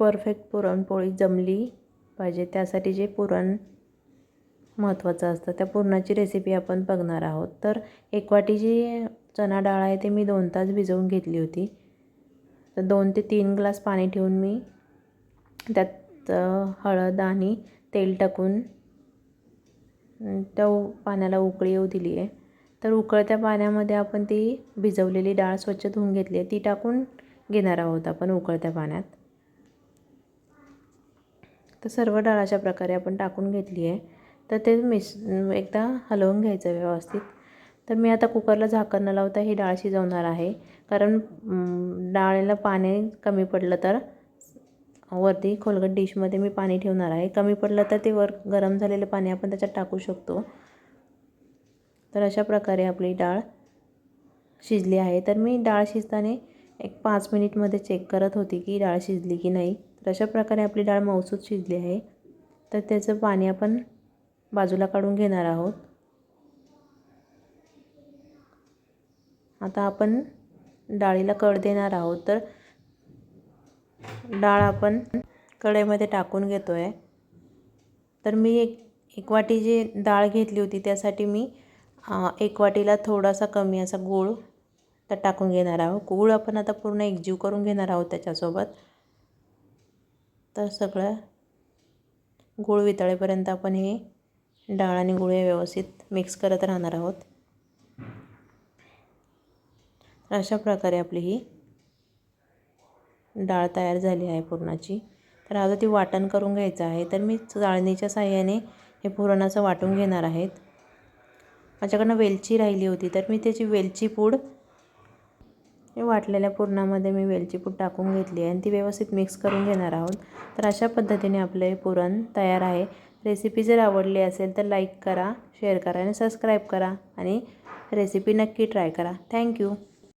Perfect puran poli जमली पाहिजे. त्यासाठी जे पुरण महत्त्वाचं असतं त्या पुरणाची रेसिपी आपण बघणार आहोत. तर एक वाटी जी चणा डाळ आहे ते मी दोन तास भिजवून घेतली होती. तर दोन ते तीन ग्लास पाणी ठेवून मी त्यात हळद आणि तेल टाकून त्या पाण्याला उकळी येऊ दिली आहे. तर उकळत्या पाण्यामध्ये आपण ती भिजवलेली डाळ स्वच्छ धुवून घेतली आहे. ती टाकून घेणार आहोत आपण उकळत्या पाण्यात. तर सर्व डाळ अशा प्रकारे आपण टाकून घेतली आहे. तर ते मिस एकदा हलवून घ्यायचं व्यवस्थित. तर मी आता कुकरला झाकण न लावता ही डाळ शिजवणार आहे. कारण डाळीला पाणी कमी पडलं तर वरती खोलगट डिशमध्ये मी पाणी ठेवणार आहे. कमी पडलं तर ते वर गरम झालेलं पाणी आपण त्याच्यात टाकू शकतो. तर अशा प्रकारे आपली डाळ शिजली आहे. तर मी डाळ शिजताना एक पाच मिनिटमध्ये चेक करत होती की डाळ शिजली की नाही. तर अशा प्रकारे आपली डाळ मऊसूत शिजली आहे. तर त्याचं पाणी आपण बाजूला काढून घेणार आहोत. आता आपण डाळीला कड देणार आहोत. तर डाळ आपण कढईमध्ये टाकून घेतो आहे तर मी एक एक वाटी जी डाळ घेतली होती त्यासाठी मी एक वाटीला थोडासा कमी असा गूळ तर टाकून घेणार आहोत. गूळ आपण आता पूर्ण एकजीव करून घेणार आहोत त्याच्यासोबत. तर सगळं गूळ वितळेपर्यंत आपण हे डाळ आणि गुळ व्यवस्थित मिक्स करत राहणार आहोत. अशा प्रकारे आपली ही डाळ तयार झाली आहे पुरणाची. तर आता ती वाटण करून घ्यायचं आहे. तर मी चाळणीच्या साह्याने हे पुरणाचं वाटून घेणार आहेत माझ्याकडनं वेलची राहिली होती. तर मी त्याची वेलची पूड वाटलेल्या पुरणामध्ये मी वेलची पूड टाकून घेतली आहे आणि ती व्यवस्थित मिक्स करून घेणार आहोत. तर अशा पद्धतीने आपलं हे पुरण तयार आहे. रेसिपी जर आवडली असेल तर लाईक करा शेअर करा आणि सबस्क्राईब करा आणि रेसिपी नक्की ट्राय करा. थँक्यू